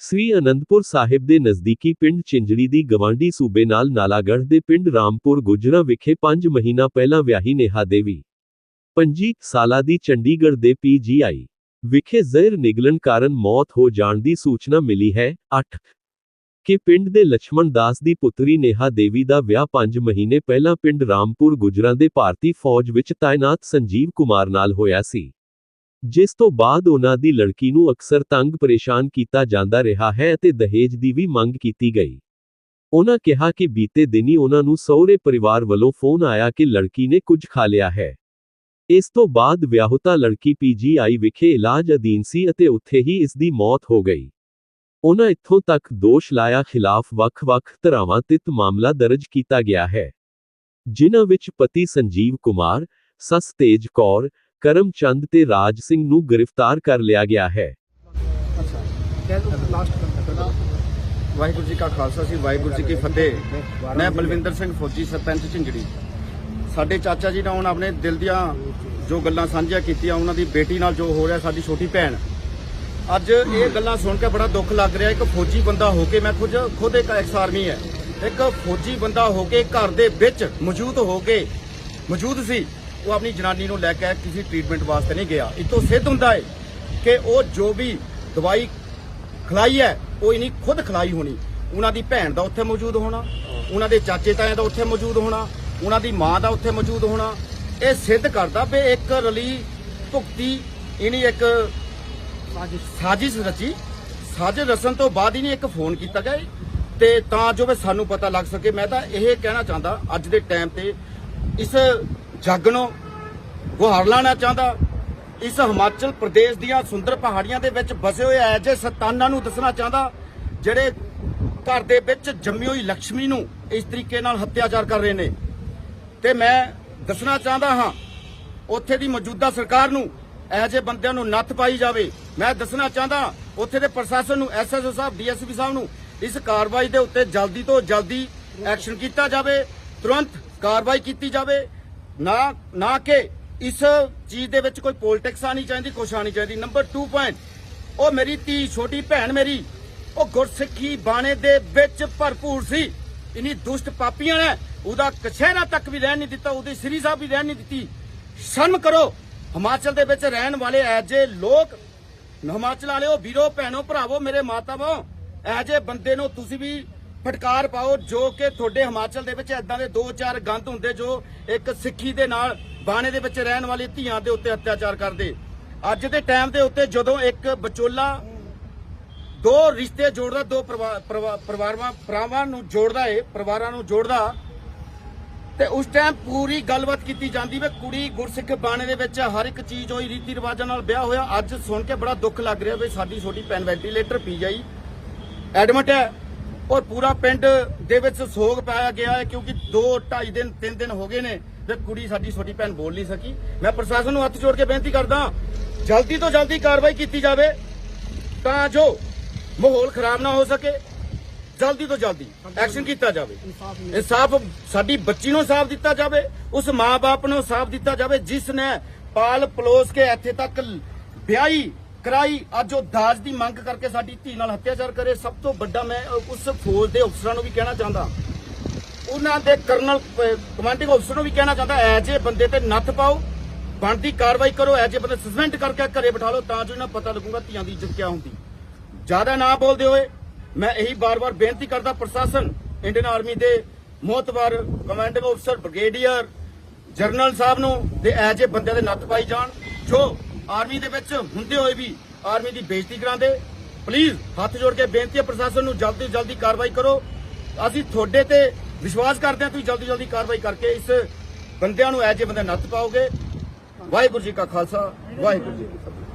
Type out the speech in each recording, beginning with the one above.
ਸ੍ਰੀ ਅਨੰਦਪੁਰ ਸਾਹਿਬ ਦੇ ਨਜ਼ਦੀਕੀ ਪਿੰਡ ਚਿੰਜੜੀ ਦੀ ਗਵਾਂਢੀ ਸੂਬੇ ਨਾਲ ਨਾਲਾਗੜ੍ਹ ਦੇ ਪਿੰਡ ਰਾਮਪੁਰ ਗੁਜਰਾ ਵਿਖੇ 5 ਮਹੀਨਾ ਪਹਿਲਾਂ ਵਿਆਹੀ ਨੇਹਾ ਦੇਵੀ 25 ਸਾਲਾ ਦੀ ਚੰਡੀਗੜ੍ਹ ਦੇ ਪੀਜੀਆਈ ਵਿਖੇ ਜ਼ਹਿਰ ਨਿਗਲਣ ਕਾਰਨ ਮੌਤ ਹੋ ਜਾਣ ਦੀ ਸੂਚਨਾ ਮਿਲੀ ਹੈ। 8 ਕਿ ਪਿੰਡ ਦੇ ਲక్ష్మణ ਦਾਸ ਦੀ ਪੁੱਤਰੀ ਨੇਹਾ ਦੇਵੀ ਦਾ ਵਿਆਹ 5 ਮਹੀਨੇ ਪਹਿਲਾਂ ਪਿੰਡ ਰਾਮਪੁਰ ਗੁਜਰਾ ਦੇ ਭਾਰਤੀ ਫੌਜ ਵਿੱਚ ਤਾਇਨਾਤ ਸੰਜੀਵ ਕੁਮਾਰ ਨਾਲ ਹੋਇਆ ਸੀ। ਜਿਸ ਤੋਂ ਬਾਅਦ ਉਹਨਾਂ ਦੀ ਲੜਕੀ ਨੂੰ ਅਕਸਰ ਤੰਗ ਪਰੇਸ਼ਾਨ ਕੀਤਾ ਜਾਂਦਾ ਰਿਹਾ ਹੈ ਅਤੇ ਦਹੇਜ ਦੀ ਵੀ ਮੰਗ ਕੀਤੀ ਗਈ। ਉਹਨਾਂ ਕਿਹਾ ਕਿ ਬੀਤੇ ਦਿਨੀ ਉਹਨਾਂ ਨੂੰ ਸਹੁਰੇ ਪਰਿਵਾਰ ਵੱਲੋਂ ਫੋਨ ਆਇਆ ਕਿ ਲੜਕੀ ਨੇ ਕੁਝ ਖਾ ਲਿਆ ਹੈ। ਇਸ ਤੋਂ ਬਾਅਦ ਵਿਆਹੁਤਾ ਲੜਕੀ ਪੀਜੀਆਈ ਵਿਖੇ ਇਲਾਜ ਅਧੀਨ ਸੀ ਅਤੇ ਉੱਥੇ ਹੀ ਇਸ ਦੀ ਮੌਤ ਹੋ ਗਈ। ਉਹਨਾਂ ਇੱਥੋਂ ਤੱਕ ਦੋਸ਼ ਲਾਇਆ ਖਿਲਾਫ ਵੱਖ-ਵੱਖ ਧਰਾਵਾਂ ਤਿਤ ਮਾਮਲਾ ਦਰਜ ਕੀਤਾ ਗਿਆ ਹੈ। ਜਿਨ੍ਹਾਂ ਵਿੱਚ ਪਤੀ ਸੰਜੀਵ ਕੁਮਾਰ, ਸੱਸ ਤੇਜ ਕੌਰ ਕਰਮਚੰਦ ਤੇ ਰਾਜ ਸਿੰਘ ਨੂੰ ਗ੍ਰਿਫਤਾਰ ਕਰ ਲਿਆ ਗਿਆ ਹੈ। ਅੱਛਾ ਲਾਸਟ ਵਾਹਿਗੁਰੂ ਜੀ ਕਾ ਖਾਲਸਾ ਸੀ ਵਾਹਿਗੁਰੂ ਜੀ ਕੀ ਫਤਿਹ। ਮੈਂ ਬਲਵਿੰਦਰ ਸਿੰਘ ਫੌਜੀ, ਸਰਪੰਚ ਝਿੰਜੜੀ। ਸਾਡੇ ਚਾਚਾ ਜੀ ਨੇ ਹੁਣ ਆਪਣੇ ਦਿਲ ਦੀਆਂ ਜੋ ਗੱਲਾਂ ਸਾਂਝੀਆਂ ਕੀਤੀਆਂ, ਉਹਨਾਂ ਦੀ ਬੇਟੀ ਨਾਲ ਜੋ ਹੋ ਰਿਹਾ, ਸਾਡੀ ਛੋਟੀ ਭੈਣ। ਅੱਜ ਇਹ ਗੱਲਾਂ ਸੁਣ ਕੇ ਬੜਾ ਦੁੱਖ ਲੱਗ ਰਿਹਾ। ਇੱਕ ਫੌਜੀ ਬੰਦਾ ਹੋ ਕੇ, ਮੈਂ ਖੁਦ ਖੁਦ ਇੱਕ ਐਕਸ ਆਰਮੀ ਹੈ। ਇੱਕ ਫੌਜੀ ਬੰਦਾ ਹੋ ਕੇ ਘਰ ਦੇ ਵਿੱਚ ਮੌਜੂਦ ਹੋ ਕੇ ਮੌਜੂਦ ਸੀ। ਉਹ ਆਪਣੀ ਜਨਾਨੀ ਨੂੰ ਲੈ ਕੇ ਕਿਸੇ ਟ੍ਰੀਟਮੈਂਟ ਵਾਸਤੇ ਨਹੀਂ ਗਿਆ। ਇਤੋਂ ਸਿੱਧ ਹੁੰਦਾ ਹੈ ਕਿ ਉਹ ਜੋ ਵੀ ਦਵਾਈ ਖਲਾਈ ਹੈ, ਉਹ ਇਨੀ ਖੁਦ ਖਲਾਈ ਹੋਣੀ। ਉਹਨਾਂ ਦੀ ਭੈਣ ਦਾ ਉੱਥੇ ਮੌਜੂਦ ਹੋਣਾ, ਉਹਨਾਂ ਦੇ ਚਾਚੇ ਤਾਏ ਦਾ ਉੱਥੇ ਮੌਜੂਦ ਹੋਣਾ, ਉਹਨਾਂ ਦੀ ਮਾਂ ਦਾ ਉੱਥੇ ਮੌਜੂਦ ਹੋਣਾ। ਇਹ ਸਿੱਧ ਕਰਦਾ ਵੀ ਇੱਕ ਰਲੀ ਭੁਗਤੀ ਇਨੀ ਇੱਕ ਸਾਜ਼ਿਸ਼। ਰਚੀ। ਸਾਜ਼ਿਸ਼ ਰਚਣ ਤੋਂ ਬਾਅਦ ਹੀ ਨਹੀਂ ਇੱਕ ਫੋਨ ਕੀਤਾ ਗਿਆ ਤੇ ਤਾਂ ਜੋ ਵੀ ਸਾਨੂੰ ਪਤਾ ਲੱਗ ਸਕੇ, ਮੈਂ ਤਾਂ ਇਹ ਕਹਿਣਾ ਚਾਹੁੰਦਾ, ਅੱਜ ਦੇ ਟਾਈਮ ਤੇ ਇਸ ਜੱਗ ਨੂੰ ਗੁਹਾਰ ਲਾਣਾ ਚਾਹੁੰਦਾ। ਇਸ ਹਿਮਾਚਲ ਪ੍ਰਦੇਸ਼ ਦੀਆਂ ਸੁੰਦਰ ਪਹਾੜੀਆਂ ਦੇ ਵਿੱਚ ਬਸੇ ਹੋਏ ਐਜੇ ਸਤਾਨਾਂ ਨੂੰ ਦੱਸਣਾ ਚਾਹੁੰਦਾ, ਜਿਹੜੇ ਘਰ ਦੇ ਵਿੱਚ ਜੰਮੀ ਹੋਈ ਲక్ష్ਮੀ ਨੂੰ ਇਸ ਤਰੀਕੇ ਨਾਲ ਹੱਤਿਆਚਾਰ ਕਰ ਰਹੇ ਨੇ। ਤੇ ਮੈਂ ਦੱਸਣਾ ਚਾਹੁੰਦਾ ਹਾਂ, ਉੱਥੇ ਦੀ ਮੌਜੂਦਾ ਸਰਕਾਰ ਨੂੰ ਇਹੋ ਜਿਹੇ ਬੰਦਿਆਂ ਨੂੰ ਨੱਥ ਪਾਈ ਜਾਵੇ। ਮੈਂ ਦੱਸਣਾ ਚਾਹੁੰਦਾ, ਉੱਥੇ ਦੇ ਪ੍ਰਸ਼ਾਸਨ ਨੂੰ ਐਸਐਸਓ ਸਾਹਿਬ ਡੀਐਸਪੀ ਸਾਹਿਬ ਨੂੰ ਇਸ ਕਾਰਵਾਈ ਦੇ ਉੱਤੇ ਜਲਦੀ ਤੋਂ ਜਲਦੀ ਐਕਸ਼ਨ ਕੀਤਾ ਜਾਵੇ, ਤੁਰੰਤ ਕਾਰਵਾਈ ਕੀਤੀ ਜਾਵੇ। ਨਾ ਨਾ ਕਿ ਇਸ ਚੀਜ਼ ਦੇ ਵਿੱਚ ਕੋਈ ਪੋਲਿਟਿਕਸ ਆਣੀ ਚਾਹੀਦੀ, ਕੁਛ ਆਣੀ ਚਾਹੀਦੀ। ਨੰਬਰ 2 ਪੁਆਇੰਟ ਉਹ ਮੇਰੀ ਧੀ, ਛੋਟੀ ਭੈਣ ਮੇਰੀ, ਉਹ ਗੁਰਸਿੱਖੀ ਬਾਣੇ ਦੇ ਵਿੱਚ ਭਰਪੂਰ ਸੀ। ਇਨੀ ਦੁਸ਼ਟ ਪਾਪੀਆਂ ਨੇ, ਉਹਦਾ ਕਛਹਿਰਾ ਤੱਕ ਵੀ ਰਹਿਣ ਨਹੀਂ ਦਿੱਤਾ, ਉਹਦੀ ਸ੍ਰੀ ਸਾਹਿਬ ਵੀ ਰਹਿਣ ਨਹੀਂ ਦਿੱਤੀ। ਸ਼ਰਮ ਕਰੋ, ਹਿਮਾਚਲ ਦੇ ਵਿੱਚ ਰਹਿਣ ਵਾਲੇ ਐਜੇ ਲੋਕ, ਹਿਮਾਚਲ ਵਾਲਿਓ, ਵੀਰੋ, ਭੈਣੋ, ਭਰਾਵੋ, ਮੇਰੇ ਮਾਤਾਵੋ ਐਜੇ ਬੰਦੇ ਨੂੰ ਤੁਸੀਂ ਵੀ ਫਟਕਾਰ ਪਾਓ ਜੋ ਕਿ ਤੁਹਾਡੇ ਹਿਮਾਚਲ ਦੇ ਵਿੱਚ ਐਦਾਂ ਦੇ ਦੋ ਚਾਰ ਗੰਦ ਹੁੰਦੇ ਜੋ ਇੱਕ ਸਿੱਖੀ ਦੇ ਨਾਲ ਬਾਣੇ ਦੇ ਵਿੱਚ ਰਹਿਣ ਵਾਲੀ ਧੀਆਂ ਦੇ ਉੱਤੇ ਅਤਿਆਚਾਰ ਕਰਦੇ। ਅੱਜ ਦੇ ਟਾਈਮ ਦੇ ਉੱਤੇ ਜਦੋਂ ਇੱਕ ਵਿਚੋਲਾ ਦੋ ਰਿਸ਼ਤੇ ਜੋੜਦਾ, ਦੋ ਪਰਿਵਾ- ਪਰਿਵਾਰਾਂ ਭਰਾਵਾਂ ਨੂੰ ਜੋੜਦਾ ਏ, ਪਰਿਵਾਰਾਂ ਨੂੰ ਜੋੜਦਾ, ਤੇ ਉਸ ਟਾਈਮ ਪੂਰੀ ਗੱਲਬਾਤ ਕੀਤੀ ਜਾਂਦੀ ਵੇ ਕੁੜੀ ਗੁਰਸਿੱਖ ਬਾਣੇ ਦੇ ਵਿੱਚ ਹਰ ਇੱਕ ਚੀਜ਼ ਹੋਈ ਰੀਤੀ ਰਿਵਾਜਾਂ ਨਾਲ ਵਿਆਹ ਹੋਇਆ। ਅੱਜ ਸੁਣ ਕੇ ਬੜਾ ਦੁੱਖ ਲੱਗ ਰਿਹਾ ਵੀ ਸਾਡੀ ਛੋਟੀ ਭੈਣ ਵੈਂਟੀਲੇਟਰ ਪੀ ਜਾਈ। ਐਡਮਿਟ ਹੈ ਔਰ ਪੂਰਾ ਪਿੰਡ ਦੇ ਵਿੱਚ ਸੋਗ ਪਾਇਆ ਗਿਆ ਹੈ ਕਿਉਂਕਿ 2 2.5 ਦਿਨ 3 ਦਿਨ ਹੋ ਗਏ ਨੇ ਤੇ ਕੁੜੀ ਸਾਡੀ ਛੋਟੀ ਭੈਣ ਬੋਲ ਨਹੀਂ ਸਕੀ। ਮੈਂ ਪ੍ਰਸ਼ਾਸਨ ਨੂੰ ਹੱਥ ਜੋੜ ਕੇ ਬੇਨਤੀ ਕਰਦਾ ਜਲਦੀ ਤੋਂ ਜਲਦੀ ਕਾਰਵਾਈ ਕੀਤੀ ਜਾਵੇ ਤਾਂ ਜੋ ਮਾਹੌਲ ਖਰਾਬ ਨਾ ਹੋ ਸਕੇ। ਜਲਦੀ ਤੋਂ ਜਲਦੀ ਐਕਸ਼ਨ ਕੀਤਾ ਜਾਵੇ। ਇਨਸਾਫ ਸਾਡੀ ਬੱਚੀ ਨੂੰ ਇਨਸਾਫ ਦਿੱਤਾ ਜਾਵੇ, ਉਸ ਮਾਂ-ਬਾਪ ਨੂੰ ਇਨਸਾਫ ਦਿੱਤਾ ਜਾਵੇ, ਜਿਸ ਨੇ ਪਾਲ ਪਲੋਸ ਕੇ ਇੱਥੇ ਤੱਕ ਵਿਆਹੀ ਕਰਾਈ। ਅੱਜ ਉਹ ਦਾਜ ਦੀ ਮੰਗ ਕਰਕੇ ਸਾਡੀ ਧੀ ਨਾਲ ਅਤਿਆਚਾਰ ਕਰੇ। ਸਭ ਤੋਂ ਵੱਡਾ ਮੈਂ ਉਸ ਫੌਜ ਦੇ ਅਫਸਰਾਂ ਨੂੰ ਵੀ ਕਹਿਣਾ ਚਾਹੁੰਦਾ। ਉਹਨਾਂ ਦੇ ਕਰਨਲ ਕਮਾਂਡਿੰਗ ਅਫਸਰ ਨੂੰ ਵੀ ਕਹਿਣਾ ਚਾਹੁੰਦਾ ਐਜ ਇਹ ਬੰਦੇ ਤੇ ਨੱਥ ਪਾਓ, ਬਣਦੀ ਕਾਰਵਾਈ ਕਰੋ ਐਜ ਇਹ ਬੰਦੇ ਸਸਪੈਂਡ ਕਰਕੇ ਘਰੇ ਬਿਠਾ ਲਓ, ਤਾਂ ਜੋ ਇਹਨਾਂ ਪਤਾ ਲੱਗੂਗਾ ਧੀਆਂ ਦੀ ਇੱਜ਼ਤ ਕਿਆ ਹੁੰਦੀ। ਜ਼ਿਆਦਾ ਨਾ ਬੋਲਦੇ ਹੋਏ ਮੈਂ ਇਹੀ ਬਾਰ-ਬਾਰ ਬੇਨਤੀ ਕਰਦਾ, ਪ੍ਰਸ਼ਾਸਨ, ਇੰਡੀਅਨ ਆਰਮੀ ਦੇ ਮੋਹਤਵਾਰ ਕਮਾਂਡਿੰਗ ਅਫਸਰ ਬ੍ਰਿਗੇਡੀਅਰ ਜਰਨਲ ਸਾਹਿਬ ਨੂੰ, ਤੇ ਐਜ ਇਹ ਬੰਦਿਆਂ ਦੇ ਨੱਥ ਪਾਈ ਜਾਣ, ਜੋ ਆਰਮੀ ਦੇ ਵਿੱਚ ਹੁੰਦੇ ਹੋਏ ਵੀ ਆਰਮੀ ਦੀ ਬੇਇੱਜ਼ਤੀ ਕਰਾਉਂਦੇ ਪਲੀਜ਼ ਹੱਥ ਜੋੜ ਕੇ ਬੇਨਤੀ ਹੈ, ਪ੍ਰਸ਼ਾਸਨ ਨੂੰ ਜਲਦੀ ਤੋਂ ਜਲਦੀ ਕਾਰਵਾਈ ਕਰੋ। ਅਸੀਂ ਤੁਹਾਡੇ ਤੇ ਵਿਸ਼ਵਾਸ ਕਰਦੇ ਹਾਂ, ਤੁਸੀਂ ਜਲਦੀ ਜਲਦੀ ਕਾਰਵਾਈ ਕਰਕੇ ਇਸ ਬੰਦਿਆਂ ਨੂੰ ਐਜੇ ਬੰਦੇ ਨੱਥ ਪਾਓਗੇ। ਵਾਹਿਗੁਰੂ ਜੀ ਕਾ ਖਾਲਸਾ, ਵਾਹਿਗੁਰੂ ਜੀ ਕੀ ਫਤਿਹ।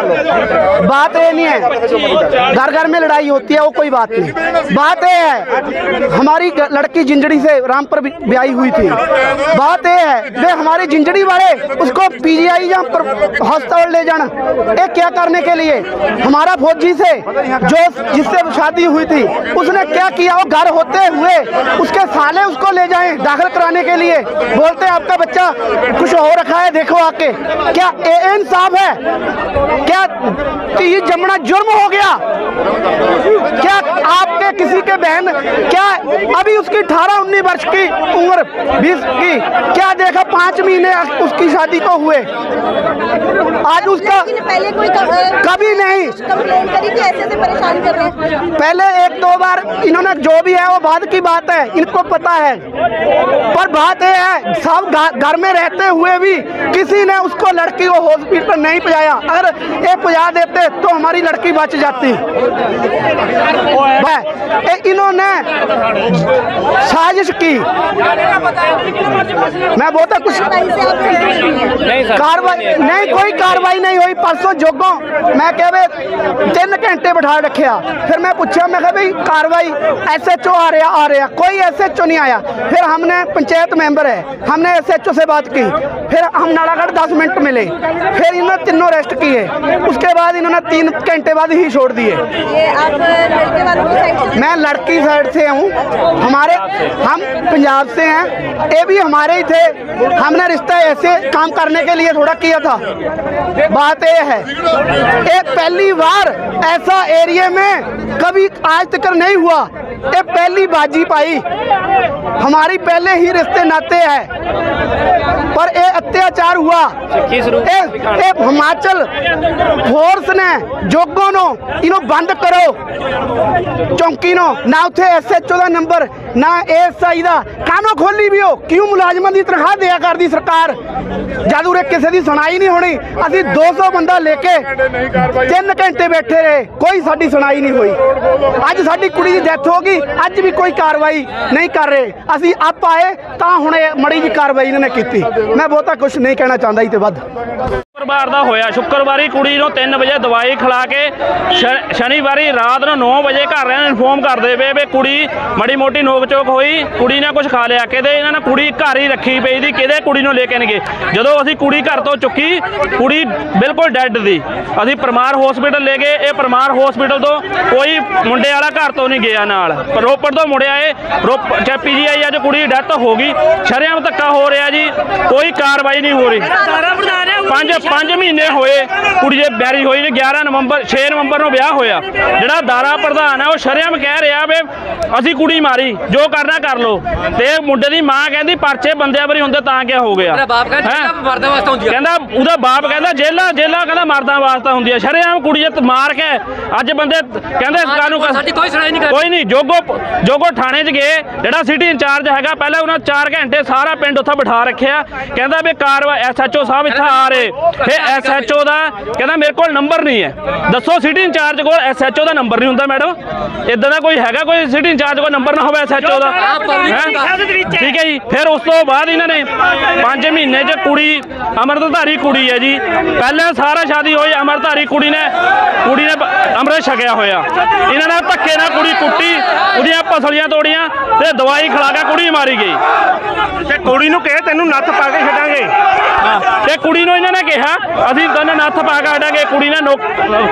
बात ये नहीं है। घर घर में लड़ाई होती है, वो कोई बात नहीं। बात ये है, हमारी लड़की जिंजड़ी से रामपुर ब्याही हुई थी। बात ये है, वे हमारे जिंजड़ी वाले, उसको पीजीआई या हॉस्पिटल ले जाना। ये क्या करने के लिए? हमारा फौजी से, जो जिससे शादी हुई थी, उसने क्या किया? वो घर होते हुए, उसके साले उसको ले जाएँ दाखिल कराने के लिए। बोलते हैं, आपका बच्चा कुछ हो रखा है, देखो आके। क्या ए एन साहब है? क्या ये जमना जुर्म हो गया? क्या आपके किसी के बहन? क्या अभी उसकी अठारह उन्नीस वर्ष की उम्र बीस की? क्या देखा पाँच महीने उसकी शादी को हुए? आज उसका पहले कोई कभी नहीं। करी कि ऐसे ऐसे परेशान कर रहे पहले एक दो बार इन्होंने जो भी है वो बाद की बात है इनको पता है। पर बात यह है सब घर में रहते हुए भी किसी ने उसको लड़की को हॉस्पिटल नहीं पजाया। अगर ये पहुँचा देते तो हमारी लड़की बच जाती। वह- ये इन्होंने साजिश की मैं बोलता कुछ कार्रवाई नहीं कोई कार्रवाई नहीं हुई। परसों जोगों मैं कह वे तीन घंटे बिठा रखिया फिर मैं पूछा मैं भाई कार्रवाई एसएचओ आ रहा आ रहा कोई एसएचओ नहीं आया। फिर हमने पंचायत मेंबर है हमने एसएचओ से बात की। फिर हम नालागढ़ दस मिनट मिले। फिर इन्होंने तीनों अरेस्ट किए। उसके बाद इन्होंने तीन घंटे बाद ही छोड़ दिए। ये आप लड़के वालों की साइड से? मैं लड़की साइड से हूँ। हमारे हम पंजाब से हैं। ये भी हमारे ही थे। हमने रिश्ता ऐसे काम करने के लिए थोड़ा किया था बात ये है ये पहली बार ऐसा एरिया में कभी आज तक नहीं हुआ ये पहली बाजी पाई हमारी पहले ही रिश्ते नाते हैं पर ये अत्याचार हुआ ये ये हिमाचल फोर्स ने जोगों नो इनो बंद करो ਚੌਂਕੀ ਨੂੰ ਨਾ ਉੱਥੇ ਐਸਐਚਓ ਦਾ ਨੰਬਰ ਨਾ ਐਸਆਈ ਦਾ ਕਾਹਨੂੰ ਖੋਲੀ ਵੀ ਉਹ ਕਿਉਂ ਮੁਲਾਜ਼ਮਾਂ ਦੀ ਤਨਖਾਹ ਦਿਆ ਕਰਦੀ ਸਰਕਾਰ ਜਦ ਉਰੇ ਕਿਸੇ ਦੀ ਸੁਣਾਈ ਨਹੀਂ ਹੋਣੀ ਅਸੀਂ 200 ਬੰਦਾ ਲੈ ਕੇ 3 ਘੰਟੇ ਬੈਠੇ ਰਹੇ ਕੋਈ ਸਾਡੀ ਸੁਣਾਈ ਨਹੀਂ ਹੋਈ ਅੱਜ ਸਾਡੀ ਕੁੜੀ ਦੀ ਡੈਥ ਹੋ ਗਈ ਅੱਜ ਵੀ ਕੋਈ ਕਾਰਵਾਈ ਨਹੀਂ ਕਰ ਰਹੇ। ਅਸੀਂ ਆਪ ਆਏ ਤਾਂ ਹੁਣ ਇਹ ਮੜੀ ਜੀ ਕਾਰਵਾਈ ਇਹਨਾਂ ਨੇ ਕੀਤੀ। ਮੈਂ ਬਹੁਤਾ ਕੁਝ ਨਹੀਂ ਕਹਿਣਾ ਚਾਹੁੰਦਾ, ਇਹ ਤੇ ਵੱਧ। ਸ਼ੁੱਕਰਵਾਰ ਦਾ ਹੋਇਆ। ਸ਼ੁੱਕਰਵਾਰੀ ਕੁੜੀ ਨੂੰ 3 ਵਜੇ ਦਵਾਈ ਖਿਲਾ ਕੇ ਸ਼ਨੀਵਾਰੀ ਰਾਤ ਨੂੰ 9 ਵਜੇ ਘਰ ਨੂੰ ਇਨਫੋਰਮ ਕਰਦੇ ਵੇ ਵੀ ਕੁੜੀ ਮੜੀ ਮੋਟੀ ਨੋਕ ਚੋਕ ਹੋਈ ਕੁੜੀ ਨੇ ਕੁਝ ਖਾ ਲਿਆ। ਕਿਤੇ ਇਹਨਾਂ ਨੇ ਕੁੜੀ ਘਰ ਹੀ ਰੱਖੀ ਪਈ ਦੀ ਕਿਤੇ ਕੁੜੀ ਨੂੰ ਲੈ ਕੇ ਨਹੀਂ ਗਏ। ਜਦੋਂ ਅਸੀਂ ਕੁੜੀ ਘਰ ਤੋਂ ਚੁੱਕੀ ਕੁੜੀ ਬਿਲਕੁਲ ਡੈੱਡ ਦੀ ਅਸੀਂ ਪਰਮਾਰ ਹਸਪੀਟਲ ਲੈ ਗਏ। ਇਹ ਪਰਮਾਰ ਹਸਪੀਟਲ ਤੋਂ ਕੋਈ ਮੁੰਡੇ ਵਾਲਾ ਘਰ ਤੋਂ ਨਹੀਂ ਗਿਆ ਨਾਲ। ਰੋਪੜ ਤੋਂ ਮੁੜਿਆ ਇਹ। ਰੋਪ ਚੈਪੀ ਜੀ ਆਈ ਅੱਜ ਕੁੜੀ ਡੈਥ ਹੋ ਗਈ। ਸ਼ਰੇਆਮ ਧੱਕਾ ਹੋ ਰਿਹਾ ਜੀ। ਕੋਈ ਕਾਰਵਾਈ ਨਹੀਂ ਹੋ ਰਹੀ। ਪੰਜ ਪੰਜ ਮਹੀਨੇ ਹੋਏ ਕੁੜੀ ਦੇ ਬੈਰੀ ਹੋਈ ਨੇ 11 ਨਵੰਬਰ 6 ਨਵੰਬਰ ਨੂੰ ਵਿਆਹ ਹੋਇਆ। ਜਿਹੜਾ ਦਾਰਾ ਪ੍ਰਧਾਨ ਹੈ ਉਹ ਸ਼ਰੇਆਮ ਕਹਿ ਰਿਹਾ ਵੀ ਅਸੀਂ ਕੁੜੀ ਮਾਰੀ ਜੋ ਕਰਨਾ ਕਰ ਲੋ ਤੇ ਮੁੰਡੇ ਦੀ ਮਾਂ ਕਹਿੰਦੀ ਪਰਚੇ ਬੰਦਿਆਂ ਵਰੀ ਹੁੰਦੇ ਤਾਂ ਕਿਆ ਹੋ ਗਿਆ। ਬਾਪ ਕਹਿੰਦਾ ਉਹਦਾ ਬਾਪ ਕਹਿੰਦਾ ਜੇਲਾ ਜੇਲਾ ਕਹਿੰਦਾ ਮਰਦਾਂ ਵਾਸਤਾ ਹੁੰਦੀ ਹੈ ਸ਼ਰੇਆਮ ਕੁੜੀ ਜੇ ਮਾਰ ਕੇ ਅੱਜ ਬੰਦੇ ਕਹਿੰਦੇ ਕਾਨੂੰ ਸਾਡੀ ਕੋਈ ਸੁਣਾਈ ਨਹੀਂ ਕੋਈ ਨਹੀਂ ਜੋਗੋ ਜੋਗੋ ਥਾਣੇ 'ਚ ਗਏ। ਜਿਹੜਾ ਸਿਟੀ ਇੰਚਾਰਜ ਹੈਗਾ ਪਹਿਲਾਂ ਉਹਨਾਂ 4 ਘੰਟੇ ਸਾਰਾ ਪਿੰਡ ਉੱਥੇ ਬਿਠਾ ਰੱਖਿਆ। ਕਹਿੰਦਾ ਵੀ ਕਾਰਵਾਈ ਐਸਐਚਓ ਸਾਹਿਬ ਇੱਥੇ ਆ ਰਹੇ। ਫਿਰ ਐਸਐਚਓ ਦਾ ਕਹਿੰਦਾ ਮੇਰੇ ਕੋਲ ਨੰਬਰ ਨਹੀਂ ਹੈ। ਦੱਸੋ ਸਿਟੀ ਇੰਚਾਰਜ ਕੋਲ ਐਸਐਚਓ ਦਾ ਨੰਬਰ ਨਹੀਂ ਹੁੰਦਾ ਮੈਡਮ ਇਦਾਂ ਦਾ ਕੋਈ ਹੈਗਾ ਕੋਈ ਸਿਟੀ ਇੰਚਾਰਜ ਕੋਲ ਨੰਬਰ ਨਾ ਹੋਵੇ ਐਸਐਚਓ ਦਾ? ਹੈਂ? ਠੀਕ ਹੈ ਜੀ। ਫਿਰ ਉਸ ਤੋਂ ਬਾਅਦ ਇਹਨਾਂ ਨੇ 5 ਮਹੀਨੇ 'ਚ ਕੁੜੀ ਅਮਰਤਧਾਰੀ ਕੁੜੀ ਹੈ ਜੀ। ਪਹਿਲਾਂ ਸਾਰਾ ਸ਼ਾਦੀ ਹੋਈ ਅਮਰਧਾਰੀ ਕੁੜੀ ਨੇ ਕੁੜੀ ਨੇ ਅੰਮ੍ਰਿਤ ਛਕਿਆ ਹੋਇਆ। ਇਹਨਾਂ ਨੇ ਧੱਕੇ ਨਾਲ ਕੁੜੀ ਕੁੱਟੀ ਉਹਦੀਆਂ ਪਸਲੀਆਂ ਤੋੜੀਆਂ ਤੇ ਦਵਾਈ ਖਿਲਾ ਕੇ ਕੁੜੀ ਮਾਰੀ ਗਈ। ਤੇ ਕੁੜੀ ਨੂੰ ਕਹੇ ਤੈਨੂੰ ਨੱਥ ਪਾ ਕੇ ਛੱਡਾਂਗੇ। ਤੇ ਕੁੜੀ ਨੂੰ ਇਹਨਾਂ ਨੇ ਕਿਹਾ ਅਸੀਂ ਦੋਨੇ ਨੱਥ ਪਾ ਕੇ ਹਟਾਂਗੇ। ਕੁੜੀ ਨੇ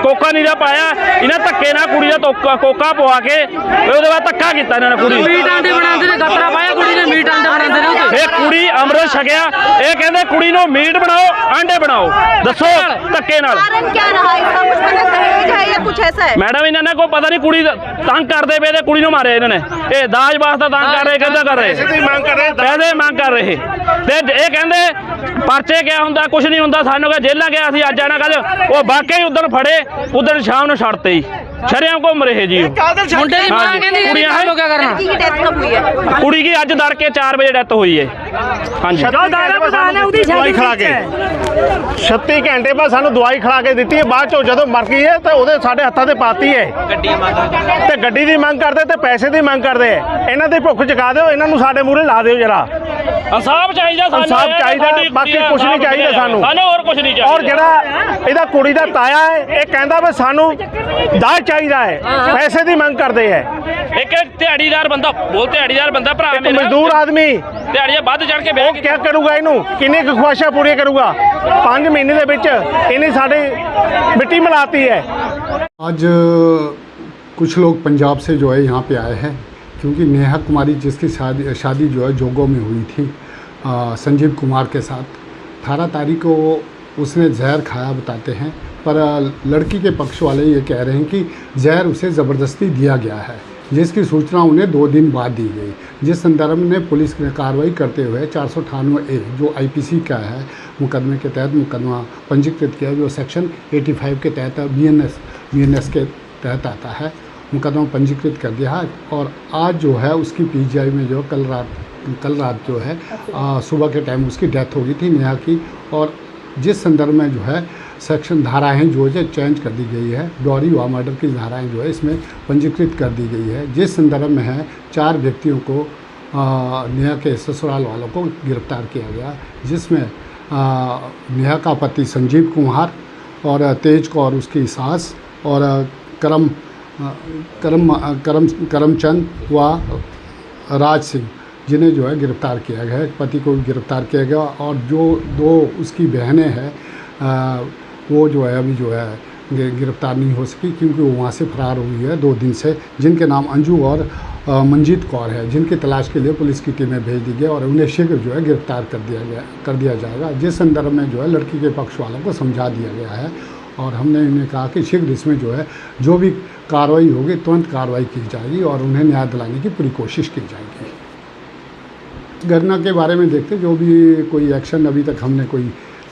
ਕੋਕਾ ਨਹੀਂ ਦਾ ਪਾਇਆ। ਇਹਨਾਂ ਧੱਕੇ ਨਾਲ ਕੁੜੀ ਦਾ ਤੋਕਾ ਕੋਕਾ ਪਵਾ ਕੇ ਤੇ ਉਹਦੇ ਬਾਅਦ ਧੱਕਾ ਕੀਤਾ ਇਹਨਾਂ ਨੇ ਕੁੜੀ ਨੂੰ ਮੀਟ ਆਂਡੇ ਬਣਾਉਂਦੇ ਨੇ ਗੱਤਰਾ ਪਾਇਆ ਕੁੜੀ ਨੇ ਮੀਟ ਆਂਡੇ ਬਣਾਉਂਦੇ ਨੇ ਉਹਦੇ ਇਹ ਕੁੜੀ ਅੰਮ੍ਰਿਤ ਛਕਿਆ ਇਹ ਕਹਿੰਦੇ ਕੁੜੀ ਨੂੰ ਮੀਟ ਬਣਾਓ ਆਂਡੇ ਬਣਾਓ ਦੱਸੋ ਧੱਕੇ ਨਾਲ कारण क्या रहा इसका कुछ पता दहेज है या कुछ ऐसा है ਮੈਡਮ ਇਹਨਾਂ ਨੇ ਕੋਈ ਪਤਾ ਨਹੀਂ ਕੁੜੀ ਦਾ- ਤੰਗ ਕਰਦੇ ਪਏ ਤੇ ਕੁੜੀ ਨੂੰ ਮਾਰਿਆ ਇਹਨਾਂ ਨੇ ਇਹ ਦਾਜ ਵਾਸਤਾ ਤੰਗ ਕਰ ਰਹੇ ਕਿੱਦਾਂ ਕਰ ਰਹੇ ਤੁਸੀਂ ਮੰਗ ਕਰ ਰਹੇ ਪੈਸੇ ਮੰਗ ਕਰ ਰਹੇ ਤੇ ਇਹ ਕਹਿੰਦੇ ਪਰਚੇ ਕਿਆ ਹੁੰਦਾ ਕੁਝ ਨਹੀਂ ਹੁੰਦਾ ਸਾਨੂੰ ਕਿ ਜੇਲਾਂ ਗਿਆ ਸੀ ਅੱਜ ਆਣਾ ਕੱਲ ਉਹ ਵਾਕਈ ਉਦੋਂ ਫੜੇ ਉਦੋਂ ਸ਼ਾਮ ਨੂੰ ਛੱਡਤੇ ਹੀ ਸ਼ਰਿਆਂ ਘੁੰਮ ਰਹੇ ਜੀ ਉਹ। ਮੁੰਡੇ ਦੀ ਮਾਂ ਹਾਂਜੀ। ਕਹਿੰਦੀ ਇਹ ਕੁੜੀਆਂ ਕੰਮ ਕਿਆ ਕਰਨਾ लड़की की डेथ कब हुई है ਕੁੜੀ ਦੀ ਅੱਜ ਦੜਕੇ 4 ਵਜੇ ਡੈਥ ਹੋਈ ਹੈ ਹਾਂਜੀ ਦਵਾਈ ਖਿਲਾ ਕੇ 36 ਘੰਟੇ ਬਾਅਦ ਸਾਨੂੰ ਦਵਾਈ ਖਿਲਾ ਕੇ ਦਿੱਤੀ ਹੈ ਬਾਅਦ ਚੋਂ ਜਦੋਂ ਮਰ ਗਈ ਹੈ ਤਾਂ ਉਹਦੇ ਸਾਡੇ ਹੱਥਾਂ ਤੇ ਪਾਤੀ ਹੈ ਗੱਡੀ ਮੰਗ ਤੇ ਗੱਡੀ ਦੀ ਮੰਗ ਕਰਦੇ ਤੇ ਪੈਸੇ ਦੀ ਮੰਗ ਕਰਦੇ ਹੈ ਇਹਨਾਂ ਦੀ ਭੁੱਖ ਚੁਕਾ ਦਿਓ ਇਹਨਾਂ ਨੂੰ ਸਾਡੇ ਮੂਹਰੇ ਲਾ ਦਿਓ ਜਰਾ ਇਨਸਾਫ ਚਾਹੀਦਾ ਸਾਨੂੰ ਇਨਸਾਫ ਇਹ ਚਾਹੀਦਾ, ਸਾਡੀ ਬਾਕੀ ਕੁੜੀ ਦਾ ਕੁਛ ਨਹੀਂ ਇਨਸਾਫ ਚਾਹੀਦਾ ਸਾਨੂੰ। ਸਾਨੂੰ ਹੋਰ ਕੁਝ ਨਹੀਂ ਚਾਹੀਦਾ ਔਰ ਜਿਹੜਾ ਇਹਦਾ ਕੁੜੀ ਦਾ ਤਾਇਆ ਹੈ ਇਹ ਕਹਿੰਦਾ ਵੀ ਸਾਨੂੰ ਦਾਜ ਚਾਹੀਦਾ ਹੈ ਪੈਸੇ ਦੀ ਮੰਗ ਕਰਦੇ ਹੈ ਇੱਕ ਦਿਹਾੜੀਦਾਰ ਬੰਦਾ ਬੋਲ ਦਿਹਾੜੀਦਾਰ ਬੰਦਾ ਭਰਾ ਇੱਕ ਮਜ਼ਦੂਰ ਆਦਮੀ ਦਿਹਾੜੀਆਂ ਵੱਧ ਚੜ ਕੇ ਬਹਿ ਉਹ ਕੀ ਕਰੂਗਾ ਇਹਨੂੰ ਕਿੰਨੀ ਕੁ ਖੁਆਇਸ਼ਾਂ ਪੂਰੀਆਂ ਕਰੂਗਾ 5 ਮਹੀਨੇ ਦੇ ਵਿੱਚ ਇਹਨੇ ਸਾਡੇ ਮਿੱਟੀ ਮਿਲਾਤੀ ਹੈ आज कुछ लोग पंजाब से जो है यहाँ पे आए हैं क्योंकि नेहा कुमारी जिसकी शादी शादी जो है जोगो में हुई थी आ, संजीव कुमार के साथ। अठारह तारीख को उसने जहर खाया बताते हैं। पर लड़की के पक्ष वाले ये कह रहे हैं कि जहर उसे ज़बरदस्ती दिया गया है जिसकी सूचना उन्हें दो दिन बाद दी गई। जिस संदर्भ में पुलिस ने कार्रवाई करते हुए चार सौ अठानवे ए जो आईपीसी का है मुकदमे के तहत मुकदमा पंजीकृत किया जो सेक्शन 85 के तहत बीएनएस बीएनएस के तहत आता है। मुकदमा पंजीकृत कर दिया है और आज जो है उसकी पीजीआई में जो कल रात कल रात जो है आ, सुबह के टाइम उसकी डेथ हो गई थी नेहा की और जिस संदर्भ में जो है सेक्शन धाराएँ जो है चेंज कर दी गई है डॉरी व मर्डर की धाराएँ जो है इसमें पंजीकृत कर दी गई है। जिस संदर्भ में है चार व्यक्तियों को नेहा के ससुराल वालों को गिरफ़्तार किया गया जिसमें नेहा का पति संजीव कुमार और तेज कौर उसकी सास और करम करम करम, करमचंद व राज सिंह, जिन्हें जो है गिरफ़्तार किया गया है। पति को भी गिरफ़्तार किया गया और जो दो उसकी बहनें हैं वो जो है अभी जो है गिरफ़्तार नहीं हो सकी क्योंकि वो वहाँ से फरार हुई है दो दिन से, जिनके नाम अंजू और मंजीत कौर है, जिनकी तलाश के लिए पुलिस की टीमें भेज दी गई और उन्हें शीघ्र जो है गिरफ़्तार कर दिया गया, कर दिया जाएगा। जिस संदर्भ में जो है लड़की के पक्ष वालों को समझा दिया गया है और हमने इन्हें कहा कि शीघ्र इसमें जो है जो भी कार्रवाई होगी तुरंत कार्रवाई की जाएगी और उन्हें न्याय दिलाने की पूरी कोशिश की जाएगी। घटना के बारे में देखते जो भी कोई एक्शन अभी तक हमने कोई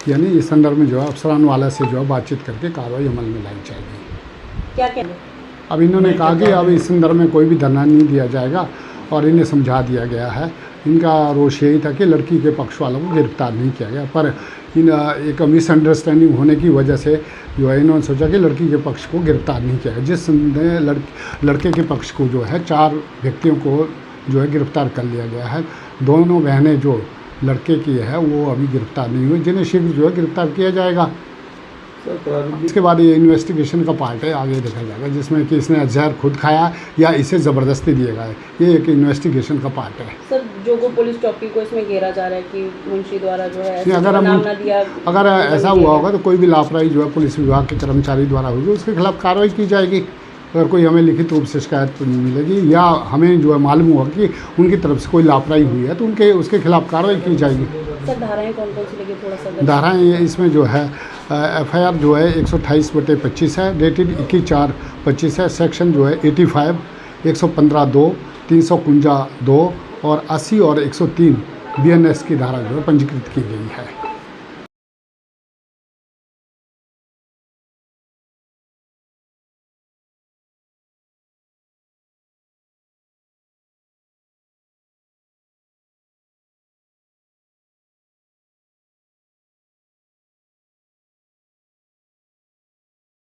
किया नहीं इस संदर्भ में जो है अफसरान वाला से जो है बातचीत करके कार्रवाई अमल में लाई जाएगी। क्या कहना अब इन्होंने कहा कि अब इस संदर्भ में कोई भी धरना नहीं दिया जाएगा और इन्हें समझा दिया गया है। इनका रोष यही था कि लड़की के पक्ष वालों को गिरफ़्तार नहीं किया गया पर इन एक मिसअंडरस्टैंडिंग होने की वजह से जो है इन्होंने सोचा कि लड़की के पक्ष को गिरफ़्तार नहीं किया जिस संदेह लड़के के पक्ष को जो है चार व्यक्तियों को जो है गिरफ़्तार कर लिया गया है। दोनों बहनें जो लड़के की है, वो अभी गिरफ़्तार नहीं हुई, जिन्हें शीघ्र जो है गिरफ़्तार किया जाएगा। इसके बाद ये इन्वेस्टिगेशन का पार्ट है आगे देखा जाएगा जिसमें कि इसने जहर खुद खाया या इसे ज़बरदस्ती दिया गया है ये एक इन्वेस्टिगेशन का पार्ट है। सर जोगो पुलिस चौकी को इसमें घेरा जा रहा है कि मुंशी द्वारा जो है नहीं, अगर हम दिया अगर ऐसा हुआ होगा तो कोई भी लापरवाही जो है पुलिस विभाग के कर्मचारी द्वारा होगी उसके खिलाफ कार्रवाई की जाएगी। अगर कोई हमें लिखित रूप से शिकायत मिलेगी या हमें जो है मालूम हुआ कि उनकी तरफ़ से कोई लापरवाही हुई है तो उनके उसके खिलाफ कार्रवाई की जाएगी। सर धाराएँ कौन कौन सी लगी थोड़ा सा धाराएँ इसमें जो है एफ़ आई आर जो है एक सौ अठाईस बटे पच्चीस है डेटेड इक्कीस चार पच्चीस है सेक्शन जो है एटी फाइव एक सौ पंद्रह दो, तीन सौ कुंजा दो और अस्सी और एक सौ तीन बी एन एस की धारा जो है पंजीकृत की गई है।